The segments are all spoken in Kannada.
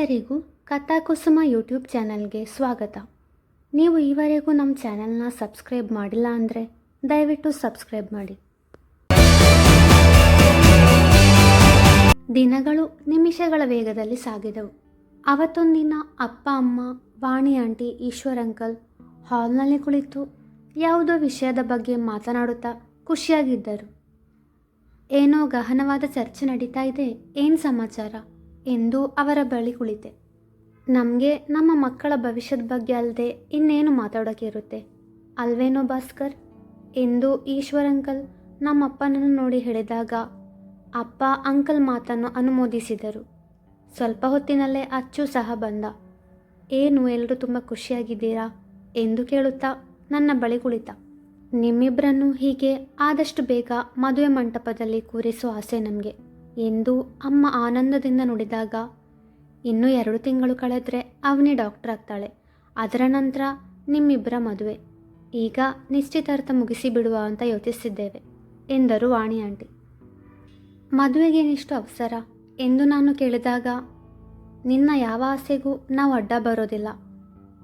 ಎಲ್ಲರಿಗೂ ಕಥಾಕುಸುಮ ಯೂಟ್ಯೂಬ್ ಚಾನಲ್ಗೆ ಸ್ವಾಗತ. ನೀವು ಈವರೆಗೂ ನಮ್ಮ ಚಾನಲ್ನ ಸಬ್ಸ್ಕ್ರೈಬ್ ಮಾಡಿಲ್ಲ ಅಂದರೆ ದಯವಿಟ್ಟು ಸಬ್ಸ್ಕ್ರೈಬ್ ಮಾಡಿ. ದಿನಗಳು ನಿಮಿಷಗಳ ವೇಗದಲ್ಲಿ ಸಾಗಿದವು. ಅವತ್ತೊಂದಿನ ಅಪ್ಪ, ಅಮ್ಮ, ವಾಣಿ, ಆಂಟಿ, ಈಶ್ವರ್, ಅಂಕಲ್ ಹಾಲ್ನಲ್ಲಿ ಕುಳಿತು ಯಾವುದೋ ವಿಷಯದ ಬಗ್ಗೆ ಮಾತನಾಡುತ್ತಾ ಖುಷಿಯಾಗಿದ್ದರು. ಏನೋ ಗಹನವಾದ ಚರ್ಚೆ ನಡೀತಾ ಇದೆ. ಏನು ಸಮಾಚಾರ? ಎಂದು ಅವರ ಬಳಿ ಕುಳಿತೆ. ನಮಗೆ ನಮ್ಮ ಮಕ್ಕಳ ಭವಿಷ್ಯದ ಬಗ್ಗೆ ಅಲ್ಲದೆ ಇನ್ನೇನು ಮಾತಾಡೋಕೆ ಇರುತ್ತೆ? ಅಲ್ವೇನೋ ಭಾಸ್ಕರ್? ಎಂದು ಈಶ್ವರ್ ಅಂಕಲ್ ನಮ್ಮ ಅಪ್ಪನನ್ನು ನೋಡಿ ಹೇಳಿದಾಗ ಅಪ್ಪ ಅಂಕಲ್ ಮಾತನ್ನು ಅನುಮೋದಿಸಿದರು. ಸ್ವಲ್ಪ ಹೊತ್ತಿನಲ್ಲೇ ಅಚ್ಚು ಸಹ ಬಂದ. ಏನು ಎಲ್ಲರೂ ತುಂಬ ಖುಷಿಯಾಗಿದ್ದೀರಾ? ಎಂದು ಕೇಳುತ್ತಾ ನನ್ನ ಬಳಿ ಕುಳಿತ. ನಿಮ್ಮಿಬ್ಬರನ್ನು ಹೀಗೆ ಆದಷ್ಟು ಬೇಗ ಮದುವೆ ಮಂಟಪದಲ್ಲಿ ಕೂರಿಸೋ ಆಸೆ ನಮಗೆ. ಎಂದು ಅಮ್ಮ ಆನಂದದಿಂದ ನುಡಿದಾಗ. ಇನ್ನೂ ಎರಡು ತಿಂಗಳು ಕಳೆದ್ರೆ ಅವನೇ ಡಾಕ್ಟರ್ ಆಗ್ತಾಳೆ. ಅದರ ನಂತರ ನಿಮ್ಮಿಬ್ಬರ ಮದುವೆ. ಈಗ ನಿಶ್ಚಿತಾರ್ಥ ಮುಗಿಸಿ ಬಿಡುವ ಅಂತ ಯೋಚಿಸಿದ್ದೇವೆ ಎಂದರು ವಾಣಿ ಆಂಟಿ. ಮದುವೆಗೇನಿಷ್ಟು ಅವಸರ? ಎಂದು ನಾನು ಕೇಳಿದಾಗ, ನಿನ್ನ ಯಾವ ಆಸೆಗೂ ನಾವು ಅಡ್ಡ ಬರೋದಿಲ್ಲ.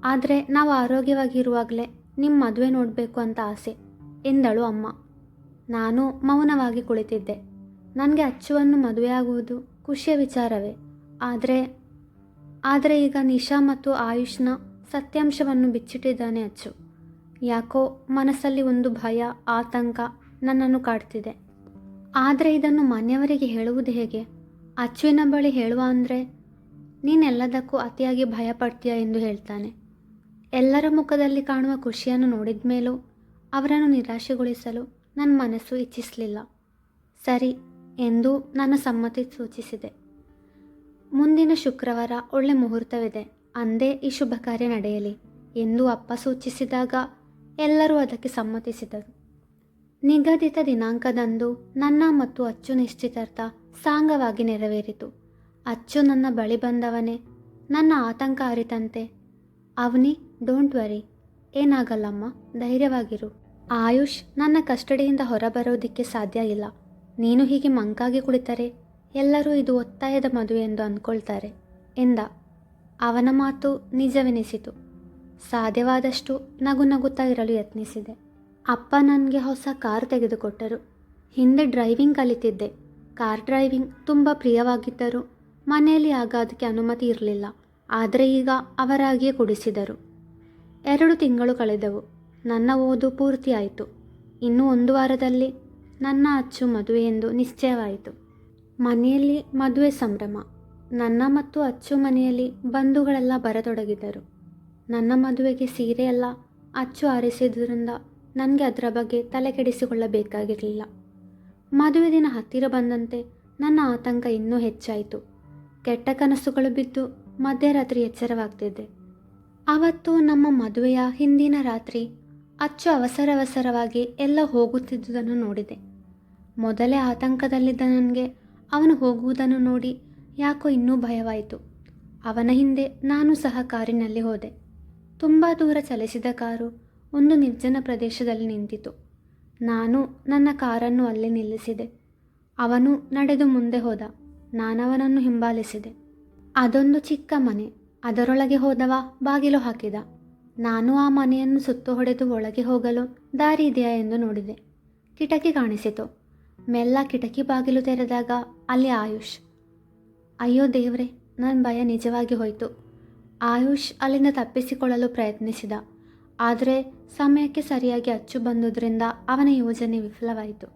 ಆದರೆ ನಾವು ಆರೋಗ್ಯವಾಗಿರುವಾಗಲೇ ನಿಮ್ಮ ಮದುವೆ ನೋಡಬೇಕು ಅಂತ ಆಸೆ, ಎಂದಳು ಅಮ್ಮ. ನಾನು ಮೌನವಾಗಿ ಕುಳಿತಿದ್ದೆ. ನನಗೆ ಅಚ್ಚುವನ್ನು ಮದುವೆಯಾಗುವುದು ಖುಷಿಯ ವಿಚಾರವೇ. ಆದರೆ ಆದರೆ ಈಗ ನಿಶಾ ಮತ್ತು ಆಯುಷ್ನ ಸತ್ಯಾಂಶವನ್ನು ಬಿಚ್ಚಿಟ್ಟಿದ್ದಾನೆ ಅಚ್ಚು. ಯಾಕೋ ಮನಸ್ಸಲ್ಲಿ ಒಂದು ಭಯ, ಆತಂಕ ನನ್ನನ್ನು ಕಾಡ್ತಿದೆ. ಆದರೆ ಇದನ್ನು ಮನೆಯವರಿಗೆ ಹೇಳುವುದು ಹೇಗೆ? ಅಚ್ಚುವಿನ ಬಳಿ ಹೇಳುವ ಅಂದರೆ, ನೀನೆಲ್ಲದಕ್ಕೂ ಅತಿಯಾಗಿ ಭಯ ಪಡ್ತೀಯ ಎಂದು ಹೇಳ್ತಾನೆ. ಎಲ್ಲರ ಮುಖದಲ್ಲಿ ಕಾಣುವ ಖುಷಿಯನ್ನು ನೋಡಿದ ಮೇಲೂ ಅವರನ್ನು ನಿರಾಶೆಗೊಳಿಸಲು ನನ್ನ ಮನಸ್ಸು ಇಚ್ಛಿಸಲಿಲ್ಲ. ಸರಿ ಎಂದು ನನ್ನ ಸಮ್ಮತಿ ಸೂಚಿಸಿದೆ. ಮುಂದಿನ ಶುಕ್ರವಾರ ಒಳ್ಳೆ ಮುಹೂರ್ತವಿದೆ. ಅಂದೇ ಈ ಶುಭ ಕಾರ್ಯ ನಡೆಯಲಿ ಎಂದು ಅಪ್ಪ ಸೂಚಿಸಿದಾಗ ಎಲ್ಲರೂ ಅದಕ್ಕೆ ಸಮ್ಮತಿಸಿದರು. ನಿಗದಿತ ದಿನಾಂಕದಂದು ನನ್ನ ಮತ್ತು ಅಚ್ಚು ನಿಶ್ಚಿತಾರ್ಥ ಸಾಂಗವಾಗಿ ನೆರವೇರಿತು. ಅಚ್ಚು ನನ್ನ ಬಳಿ ಬಂದವನೇ, ನನ್ನ ಆತಂಕ ಅರಿತಂತೆ, ಅವನಿ, ಡೋಂಟ್ ವರಿ, ಏನಾಗಲ್ಲಮ್ಮ, ಧೈರ್ಯವಾಗಿರು. ಆಯುಷ್ ನನ್ನ ಕಸ್ಟಡಿಯಿಂದ ಹೊರಬರೋದಕ್ಕೆ ಸಾಧ್ಯ ಇಲ್ಲ. ನೀನು ಹೀಗೆ ಮಂಕಾಗಿ ಕುಳಿತರೆ ಎಲ್ಲರೂ ಇದು ಒತ್ತಾಯದ ಮದುವೆ ಎಂದು ಅಂದ್ಕೊಳ್ತಾರೆ ಎಂದ. ಅವನ ಮಾತು ನಿಜವೆನಿಸಿತು. ಸಾಧ್ಯವಾದಷ್ಟು ನಗು ನಗುತ್ತಾ ಇರಲು ಯತ್ನಿಸಿದೆ. ಅಪ್ಪ ನನಗೆ ಹೊಸ ಕಾರ್ ತೆಗೆದುಕೊಟ್ಟರು. ಹಿಂದೆ ಡ್ರೈವಿಂಗ್ ಕಲಿತಿದ್ದೆ. ಕಾರ್ ಡ್ರೈವಿಂಗ್ ತುಂಬ ಪ್ರಿಯವಾಗಿದ್ದರು ಮನೆಯಲ್ಲಿ ಆಗ ಅದಕ್ಕೆ ಅನುಮತಿ ಇರಲಿಲ್ಲ. ಆದರೆ ಈಗ ಅವರಾಗಿಯೇ ಕೊಡಿಸಿದರು. ಎರಡು ತಿಂಗಳು ಕಳೆದವು. ನನ್ನ ಓದು ಪೂರ್ತಿಯಾಯಿತು. ಇನ್ನೂ ಒಂದು ವಾರದಲ್ಲಿ ನನ್ನ ಅಚ್ಚು ಮದುವೆ ಎಂದು ನಿಶ್ಚಯವಾಯಿತು. ಮನೆಯಲ್ಲಿ ಮದುವೆ ಸಂಭ್ರಮ. ನನ್ನ ಮತ್ತು ಅಚ್ಚು ಮನೆಯಲ್ಲಿ ಬಂಧುಗಳೆಲ್ಲ ಬರತೊಡಗಿದ್ದರು ನನ್ನ ಮದುವೆಗೆ ಸೀರೆಯೆಲ್ಲ ಅಚ್ಚು ಆರಿಸಿದ್ದರಿಂದ ನನಗೆ ಅದರ ಬಗ್ಗೆ ತಲೆ ಕೆಡಿಸಿಕೊಳ್ಳಬೇಕಾಗಿರಲಿಲ್ಲ ಮದುವೆ ದಿನ ಹತ್ತಿರ ಬಂದಂತೆ ನನ್ನ ಆತಂಕ ಇನ್ನೂ ಹೆಚ್ಚಾಯಿತು. ಕೆಟ್ಟ ಕನಸುಗಳು ಬಿದ್ದು ಮಧ್ಯರಾತ್ರಿ ಎಚ್ಚರವಾಗ್ತಿದ್ದೆ. ಅವತ್ತು ನಮ್ಮ ಮದುವೆಯ ಹಿಂದಿನ ರಾತ್ರಿ ಅಚ್ಚು ಅವಸರವಸರವಾಗಿ ಎಲ್ಲ ಹೋಗುತ್ತಿದ್ದುದನ್ನು ನೋಡಿದೆ. ಮೊದಲೇ ಆತಂಕದಲ್ಲಿದ್ದ ನನಗೆ ಅವನು ಹೋಗುವುದನ್ನು ನೋಡಿ ಯಾಕೋ ಇನ್ನೂ ಭಯವಾಯಿತು. ಅವನ ಹಿಂದೆ ನಾನು ಸಹ ಕಾರಿನಲ್ಲಿ ಹೋದೆ. ತುಂಬ ದೂರ ಚಲಿಸಿದ ಕಾರು ಒಂದು ನಿರ್ಜನ ಪ್ರದೇಶದಲ್ಲಿ ನಿಂತಿತು. ನಾನು ನನ್ನ ಕಾರನ್ನು ಅಲ್ಲಿ ನಿಲ್ಲಿಸಿದೆ. ಅವನು ನಡೆದು ಮುಂದೆ ಹೋದ. ನಾನವನನ್ನು ಹಿಂಬಾಲಿಸಿದೆ. ಅದೊಂದು ಚಿಕ್ಕ ಮನೆ. ಅದರೊಳಗೆ ಹೋದವ ಬಾಗಿಲು ಹಾಕಿದ. ನಾನು ಆ ಮನೆಯನ್ನು ಸುತ್ತು ಹೊಡೆದು ಒಳಗೆ ಹೋಗಲು ದಾರಿ ಇದೆಯಾ ಎಂದು ನೋಡಿದೆ. ಕಿಟಕಿ ಕಾಣಿಸಿತು. ಮೆಲ್ಲ ಕಿಟಕಿ ಬಾಗಿಲು ತೆರೆದಾಗ ಅಲ್ಲಿ ಆಯುಷ್. ಅಯ್ಯೋ ದೇವ್ರೆ ನನ್ನ ಭಯ ನಿಜವಾಗಿ ಹೋಯಿತು. ಆಯುಷ್ ಅಲ್ಲಿಂದ ತಪ್ಪಿಸಿಕೊಳ್ಳಲು ಪ್ರಯತ್ನಿಸಿದ. ಆದರೆ ಸಮಯಕ್ಕೆ ಸರಿಯಾಗಿ ಅಚ್ಚು ಬಂದುದರಿಂದ ಅವನ ಯೋಜನೆ ವಿಫಲವಾಯಿತು.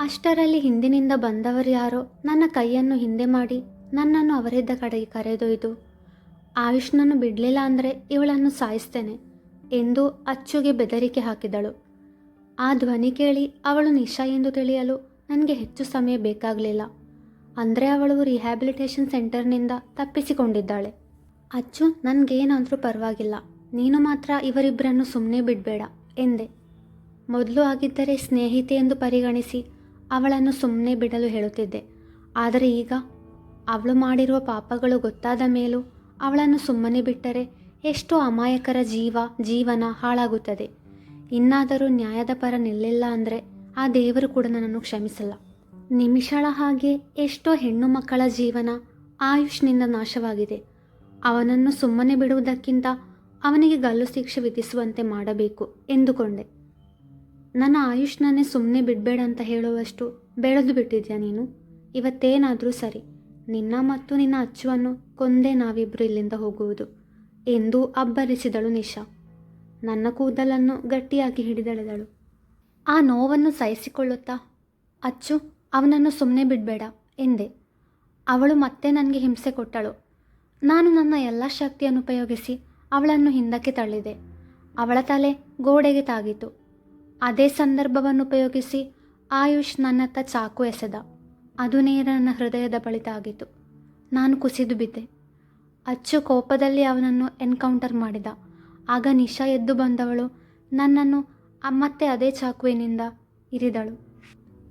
ಅಷ್ಟರಲ್ಲಿ ಹಿಂದಿನಿಂದ ಬಂದವರು ಯಾರೋ ನನ್ನ ಕೈಯನ್ನು ಹಿಂದೆ ಮಾಡಿ ನನ್ನನ್ನು ಅವರಿದ್ದ ಕಡೆಗೆ ಕರೆದೊಯ್ದು, ಆಯುಷ್ನನ್ನು ಬಿಡಲಿಲ್ಲ ಅಂದರೆ ಇವಳನ್ನು ಸಾಯಿಸ್ತೇನೆ ಎಂದು ಅಚ್ಚುಗೆ ಬೆದರಿಕೆ ಹಾಕಿದಳು. ಆ ಧ್ವನಿ ಕೇಳಿ ಅವಳು ನಿಶಾ ಎಂದು ತಿಳಿಯಲು ನನಗೆ ಹೆಚ್ಚು ಸಮಯ ಬೇಕಾಗಲಿಲ್ಲ. ಅಂದರೆ ಅವಳು ರಿಹ್ಯಾಬಿಲಿಟೇಷನ್ ಸೆಂಟರ್ನಿಂದ ತಪ್ಪಿಸಿಕೊಂಡಿದ್ದಾಳೆ. ಅಚ್ಚು, ನನಗೇನಾದರೂ ಪರವಾಗಿಲ್ಲ. ನೀನು ಮಾತ್ರ ಇವರಿಬ್ಬರನ್ನು ಸುಮ್ಮನೆ ಬಿಡಬೇಡ, ಎಂದೆ. ಮೊದಲು ಆಗಿದ್ದರೆ ಸ್ನೇಹಿತೆ ಎಂದು ಪರಿಗಣಿಸಿ ಅವಳನ್ನು ಸುಮ್ಮನೆ ಬಿಡಲು ಹೇಳುತ್ತಿದ್ದೆ. ಆದರೆ ಈಗ ಅವಳು ಮಾಡಿರುವ ಪಾಪಗಳು ಗೊತ್ತಾದ ಮೇಲೂ ಅವಳನ್ನು ಸುಮ್ಮನೆ ಬಿಟ್ಟರೆ ಎಷ್ಟೋ ಅಮಾಯಕರ ಜೀವ, ಜೀವನ ಹಾಳಾಗುತ್ತದೆ. ಇನ್ನಾದರೂ ನ್ಯಾಯದ ಪರ ನಿಲ್ಲಿಲ್ಲ ಅಂದರೆ ಆ ದೇವರು ಕೂಡ ನನ್ನನ್ನು ಕ್ಷಮಿಸಲ್ಲ. ನಿಮಿಷಳ ಹಾಗೆ ಎಷ್ಟೋ ಹೆಣ್ಣು ಮಕ್ಕಳ ಜೀವನ ಆಯುಷ್ನಿಂದ ನಾಶವಾಗಿದೆ. ಅವನನ್ನು ಸುಮ್ಮನೆ ಬಿಡುವುದಕ್ಕಿಂತ ಅವನಿಗೆ ಗಲ್ಲು ಶಿಕ್ಷೆ ವಿಧಿಸುವಂತೆ ಮಾಡಬೇಕು ಎಂದುಕೊಂಡೆ. ನನ್ನ ಆಯುಷ್ನನ್ನೇ ಸುಮ್ಮನೆ ಬಿಡಬೇಡ ಅಂತ ಹೇಳುವಷ್ಟು ಬೆಳೆದು ಬಿಟ್ಟಿದ್ಯಾ ನೀನು? ಇವತ್ತೇನಾದರೂ ಸರಿ. ನಿನ್ನ ಮತ್ತು ನಿನ್ನ ಅಚ್ಚುವನ್ನು ಕೊಂದೇ ನಾವಿಬ್ಬರು ಇಲ್ಲಿಂದ ಹೋಗುವುದು ಎಂದು ಅಬ್ಬರಿಸಿದಳು ನಿಶಾ. ನನ್ನ ಕೂದಲನ್ನು ಗಟ್ಟಿಯಾಗಿ ಹಿಡಿದೆಳೆದಳು. ಆ ನೋವನ್ನು ಸಹಿಸಿಕೊಳ್ಳುತ್ತಾ, ಅಚ್ಚು, ಅವನನ್ನು ಸುಮ್ಮನೆ ಬಿಡಬೇಡ, ಎಂದೆ. ಅವಳು ಮತ್ತೆ ನನಗೆ ಹಿಂಸೆ ಕೊಟ್ಟಳು. ನಾನು ನನ್ನ ಎಲ್ಲ ಶಕ್ತಿಯನ್ನು ಉಪಯೋಗಿಸಿ ಅವಳನ್ನು ಹಿಂದಕ್ಕೆ ತಳ್ಳಿದೆ. ಅವಳ ತಲೆ ಗೋಡೆಗೆ ತಾಗಿತು. ಅದೇ ಸಂದರ್ಭವನ್ನು ಉಪಯೋಗಿಸಿ ಆಯುಷ್ ನನ್ನತ್ತ ಚಾಕು ಎಸೆದ. ಅದು ನೇರ ನನ್ನ ಹೃದಯದ ಬಳಿ ತಾಗಿತು. ನಾನು ಕುಸಿದು ಬಿದ್ದೆ. ಅಚ್ಚು ಕೋಪದಲ್ಲಿ ಅವನನ್ನು ಎನ್ಕೌಂಟರ್ ಮಾಡಿದ. ಆಗ ನಿಶಾ ಎದ್ದು ಬಂದವಳು ನನ್ನನ್ನು ಮತ್ತೆ ಅದೇ ಚಾಕುವಿನಿಂದ ಇರಿದಳು.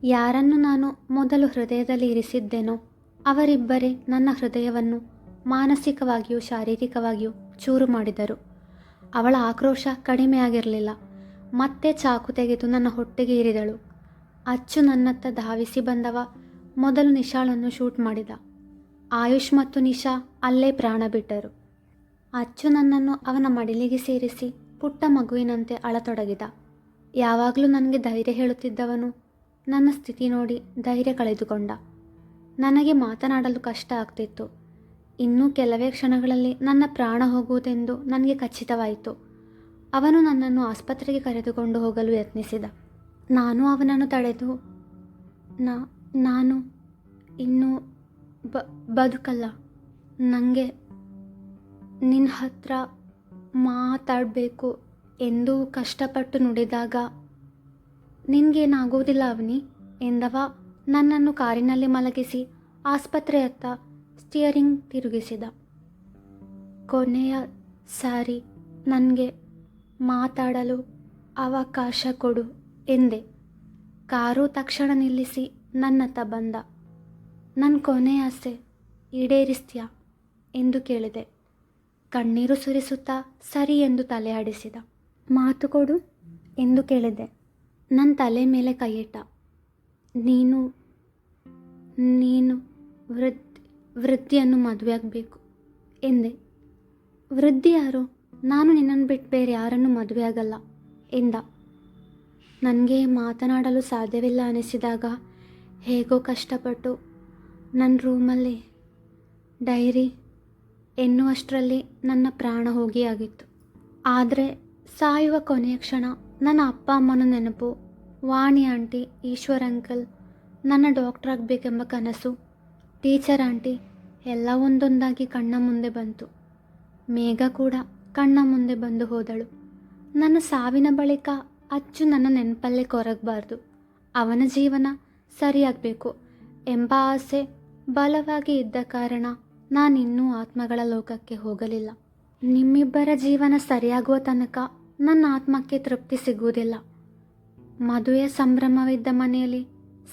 ಯಾರನ್ನು ನಾನು ಮೊದಲು ಹೃದಯದಲ್ಲಿ ಇರಿಸಿದ್ದೇನೋ ಅವರಿಬ್ಬರೇ ನನ್ನ ಹೃದಯವನ್ನು ಮಾನಸಿಕವಾಗಿಯೂ ಶಾರೀರಿಕವಾಗಿಯೂ ಚೂರು ಮಾಡಿದರು. ಅವಳ ಆಕ್ರೋಶ ಕಡಿಮೆಯಾಗಿರಲಿಲ್ಲ. ಮತ್ತೆ ಚಾಕು ತೆಗೆದು ನನ್ನ ಹೊಟ್ಟೆಗೆ ಇರಿದಳು. ಅಚ್ಚು ನನ್ನತ್ತ ಧಾವಿಸಿ ಬಂದವ ಮೊದಲು ನಿಶಾಳನ್ನು ಶೂಟ್ ಮಾಡಿದ. ಆಯುಷ್ ಮತ್ತು ನಿಶಾ ಅಲ್ಲೇ ಪ್ರಾಣ ಬಿಟ್ಟರು. ಅಚ್ಚು ನನ್ನನ್ನು ಅವನ ಮಡಿಲಿಗೆ ಸೇರಿಸಿ ಪುಟ್ಟ ಮಗುವಿನಂತೆ ಅಳತೊಡಗಿದ. ಯಾವಾಗಲೂ ನನಗೆ ಧೈರ್ಯ ಹೇಳುತ್ತಿದ್ದವನು. ನನ್ನ ಸ್ಥಿತಿ ನೋಡಿ ಧೈರ್ಯ ಕಳೆದುಕೊಂಡ. ನನಗೆ ಮಾತನಾಡಲು ಕಷ್ಟ ಆಗ್ತಿತ್ತು. ಇನ್ನೂ ಕೆಲವೇ ಕ್ಷಣಗಳಲ್ಲಿ ನನ್ನ ಪ್ರಾಣ ಹೋಗುವುದೆಂದು ನನಗೆ ಖಚಿತವಾಯಿತು. ಅವನು ನನ್ನನ್ನು ಆಸ್ಪತ್ರೆಗೆ ಕರೆದುಕೊಂಡು ಹೋಗಲು ಯತ್ನಿಸಿದ. ನಾನು ಅವನನ್ನು ತಡೆದು, ನಾ, ನಾನು ಇನ್ನೂ ಬ, ಬದುಕಲ್ಲ. ನನಗೆ ನಿನ್ನ ಹತ್ರ ಮಾತಾಡಬೇಕು ಎಂದು ಕಷ್ಟಪಟ್ಟು ನುಡಿದಾಗ, ನಿನಗೇನಾಗುವುದಿಲ್ಲ ಅವನಿ, ಎಂದವ? ನನ್ನನ್ನು ಕಾರಿನಲ್ಲಿ ಮಲಗಿಸಿ ಆಸ್ಪತ್ರೆಯತ್ತ ಸ್ಟಿಯರಿಂಗ್ ತಿರುಗಿಸಿದ. ಕೊನೆಯ ಸಾರಿ ನನಗೆ ಮಾತಾಡಲು ಅವಕಾಶ ಕೊಡು, ಎಂದೆ. ಕಾರು ತಕ್ಷಣ ನಿಲ್ಲಿಸಿ ನನ್ನತ್ತ ಬಂದ. ನನ್ನ ಕೊನೆಯ ಆಸೆ ಈಡೇರಿಸ್ತೀಯಾ? ಎಂದು ಕೇಳಿದೆ. ಕಣ್ಣೀರು ಸುರಿಸುತ್ತಾ ಸರಿ ಎಂದು ತಲೆಯಾಡಿಸಿದ ಮಾತು ಕೊಡು ಎಂದು ಕೇಳಿದೆ. ನನ್ನ ತಲೆ ಮೇಲೆ ಕೈಯಿಟ್ಟ. ನೀನು ನೀನು ವೃದ್ಧಿ ವೃದ್ಧಿಯನ್ನು ಮದುವೆ ಆಗಬೇಕು ಎಂದೆ. ವೃದ್ಧಿ ಯಾರು? ನಾನು ನಿನ್ನನ್ನು ಬಿಟ್ಟು ಬೇರೆ ಯಾರನ್ನು ಮದುವೆ ಆಗಲ್ಲ ಎಂದ. ನನಗೆ ಮಾತನಾಡಲು ಸಾಧ್ಯವಿಲ್ಲ ಅನಿಸಿದಾಗ ಹೇಗೋ ಕಷ್ಟಪಟ್ಟು ನನ್ನ ರೂಮಲ್ಲಿ ಡೈರಿ ಎನ್ನುವಷ್ಟರಲ್ಲಿ ನನ್ನ ಪ್ರಾಣ ಹೋಗಿ ಆಗಿತ್ತು ಆದರೆ ಸಾಯುವ ಕೊನೆಯ ಕ್ಷಣ ನನ್ನ ಅಪ್ಪ ಅಮ್ಮನ ನೆನಪು, ವಾಣಿ ಆಂಟಿ, ಈಶ್ವರ್ ಅಂಕಲ್, ನನ್ನ ಡಾಕ್ಟರ್ ಆಗಬೇಕೆಂಬ ಕನಸು, ಟೀಚರ್ ಆಂಟಿ, ಎಲ್ಲ ಒಂದೊಂದಾಗಿ ಕಣ್ಣ ಮುಂದೆ ಬಂತು. ಮೇಘ ಕೂಡ ಕಣ್ಣ ಮುಂದೆ ಬಂದು ಹೋದಳು. ನನ್ನ ಸಾವಿನ ಬಳಿಕ ಅಚ್ಚು ನನ್ನ ನೆನಪಲ್ಲೇ ಕೊರಗಬಾರ್ದು. ಅವನ ಜೀವನ ಸರಿಯಾಗಬೇಕು ಎಂಬ ಆಸೆ ಬಲವಾಗಿ ಇದ್ದ ಕಾರಣ ನಾನಿನ್ನೂ ಆತ್ಮಗಳ ಲೋಕಕ್ಕೆ ಹೋಗಲಿಲ್ಲ. ನಿಮ್ಮಿಬ್ಬರ ಜೀವನ ಸರಿಯಾಗುವ ತನಕ ನನ್ನ ಆತ್ಮಕ್ಕೆ ತೃಪ್ತಿ ಸಿಗುವುದಿಲ್ಲ. ಮದುವೆಯ ಸಂಭ್ರಮವಿದ್ದ ಮನೆಯಲ್ಲಿ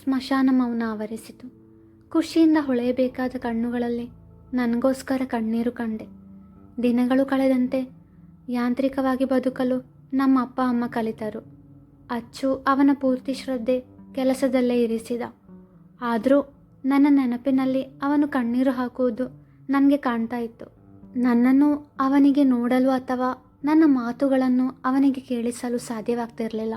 ಸ್ಮಶಾನ ಮೌನ ಆವರಿಸಿತು. ಖುಷಿಯಿಂದ ಹೊಳೆಯಬೇಕಾದ ಕಣ್ಣುಗಳಲ್ಲಿ ನನಗೋಸ್ಕರ ಕಣ್ಣೀರು ಕಂಡೆ. ದಿನಗಳು ಕಳೆದಂತೆ ಯಾಂತ್ರಿಕವಾಗಿ ಬದುಕಲು ನಮ್ಮ ಅಪ್ಪ ಅಮ್ಮ ಕಲಿತರು. ಅಚ್ಚು ಅವನ ಪೂರ್ತಿ ಶ್ರದ್ಧೆ ಕೆಲಸದಲ್ಲೇ ಇರಿಸಿದ. ಆದರೂ ನನ್ನ ನೆನಪಿನಲ್ಲಿ ಅವನು ಕಣ್ಣೀರು ಹಾಕುವುದು ನನಗೆ ಕಾಣ್ತಾ ಇತ್ತು. ನನ್ನನ್ನು ಅವನಿಗೆ ನೋಡಲು ಅಥವಾ ನನ್ನ ಮಾತುಗಳನ್ನು ಅವನಿಗೆ ಕೇಳಿಸಲು ಸಾಧ್ಯವಾಗ್ತಿರಲಿಲ್ಲ.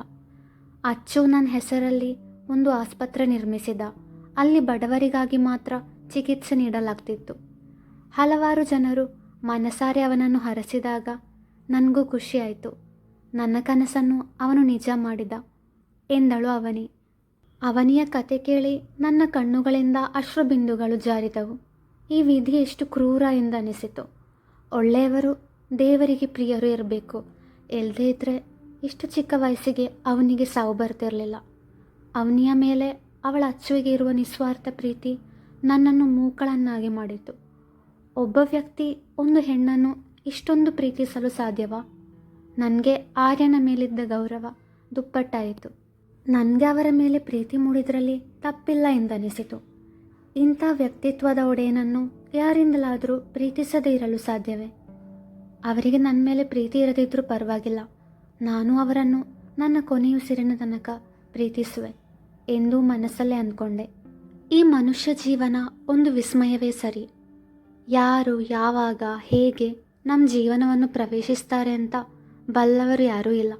ಅಚ್ಚು ನನ್ನ ಹೆಸರಲ್ಲಿ ಒಂದು ಆಸ್ಪತ್ರೆ ನಿರ್ಮಿಸಿದ. ಅಲ್ಲಿ ಬಡವರಿಗಾಗಿ ಮಾತ್ರ ಚಿಕಿತ್ಸೆ ನೀಡಲಾಗ್ತಿತ್ತು. ಹಲವಾರು ಜನರು ಮನಸಾರೆ ಅವನನ್ನು ಹರಸಿದಾಗ ನನಗೂ ಖುಷಿಯಾಯಿತು. ನನ್ನ ಕನಸನ್ನು ಅವನು ನಿಜ ಮಾಡಿದ. ಎಂದಳು ಅವನಿ. ಅವನಿಯ ಕತೆ ಕೇಳಿ ನನ್ನ ಕಣ್ಣುಗಳಿಂದ ಅಶ್ರುಬಿಂದುಗಳು ಜಾರಿದವು. ಈ ವಿಧಿ ಎಷ್ಟು ಕ್ರೂರ ಎಂದನಿಸಿತು. ಒಳ್ಳೆಯವರು ದೇವರಿಗೆ ಪ್ರಿಯರು ಇರಬೇಕು. ಇಲ್ಲದೇ ಇದ್ದರೆ ಇಷ್ಟು ಚಿಕ್ಕ ವಯಸ್ಸಿಗೆ ಅವನಿಗೆ ಸಾವು ಬರ್ತಿರಲಿಲ್ಲ. ಅವನಿಯ ಮೇಲೆ ಅವಳ ಅಚ್ಚುವಿಗೆ ಇರುವ ನಿಸ್ವಾರ್ಥ ಪ್ರೀತಿ ನನ್ನನ್ನು ಮೂಕಳನ್ನಾಗಿ ಮಾಡಿತು ಒಬ್ಬ ವ್ಯಕ್ತಿ ಒಂದು ಹೆಣ್ಣನ್ನು ಇಷ್ಟೊಂದು ಪ್ರೀತಿಸಲು ಸಾಧ್ಯವಾ? ನನಗೆ ಆರ್ಯನ ಮೇಲಿದ್ದ ಗೌರವ ದುಪ್ಪಟ್ಟಾಯಿತು. ನನಗೆ ಅವರ ಮೇಲೆ ಪ್ರೀತಿ ಮೂಡಿದ್ರಲ್ಲಿ ತಪ್ಪಿಲ್ಲ ಎಂದನಿಸಿತು. ಇಂಥ ವ್ಯಕ್ತಿತ್ವದ ಒಡೆಯನನ್ನು ಯಾರಿಂದಲಾದರೂ ಪ್ರೀತಿಸದೇ ಇರಲು ಸಾಧ್ಯವೇ? ಅವರಿಗೆ ನನ್ನ ಮೇಲೆ ಪ್ರೀತಿ ಇರದಿದ್ದರೂ ಪರವಾಗಿಲ್ಲ. ನಾನು ಅವರನ್ನು ನನ್ನ ಕೊನೆಯುಸಿರಿನ ತನಕ ಪ್ರೀತಿಸುವೆ ಎಂದು ಮನಸ್ಸಲ್ಲೇ ಅಂದ್ಕೊಂಡೆ. ಈ ಮನುಷ್ಯ ಜೀವನ ಒಂದು ವಿಸ್ಮಯವೇ ಸರಿ. ಯಾರು, ಯಾವಾಗ, ಹೇಗೆ ನಮ್ಮ ಜೀವನವನ್ನು ಪ್ರವೇಶಿಸ್ತಾರೆ ಅಂತ ಬಲ್ಲವರು ಯಾರೂ ಇಲ್ಲ.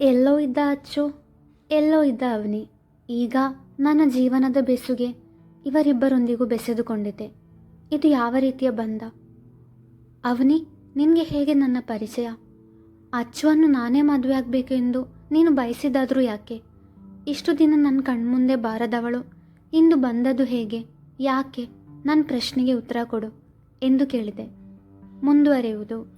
ಎಲ್ಲೋ ಇದ್ದ ಅಚ್ಚು, ಎಲ್ಲೋ ಇದ್ದ ಅವನಿ. ಈಗ ನನ್ನ ಜೀವನದ ಬೆಸುಗೆ ಇವರಿಬ್ಬರೊಂದಿಗೂ ಬೆಸೆದುಕೊಂಡಿದ್ದೆ. ಇದು ಯಾವ ರೀತಿಯ ಬಂಧ? ಅವನಿ, ನಿನಗೆ ಹೇಗೆ ನನ್ನ ಪರಿಚಯ? ಅಚ್ಚುವನ್ನು ನಾನೇ ಮದುವೆ ಆಗಬೇಕು ಎಂದು ನೀನು ಬಯಸಿದಾದರೂ ಯಾಕೆ? ಇಷ್ಟು ದಿನ ನನ್ನ ಕಣ್ಮುಂದೆ ಬಾರದವಳು, ಇಂದು ಬಂದದ್ದು ಹೇಗೆ? ಯಾಕೆ? ನನ್ನ ಪ್ರಶ್ನೆಗೆ ಉತ್ತರ ಕೊಡು ಎಂದು ಕೇಳಿದೆ. ಮುಂದುವರೆಯುವುದು.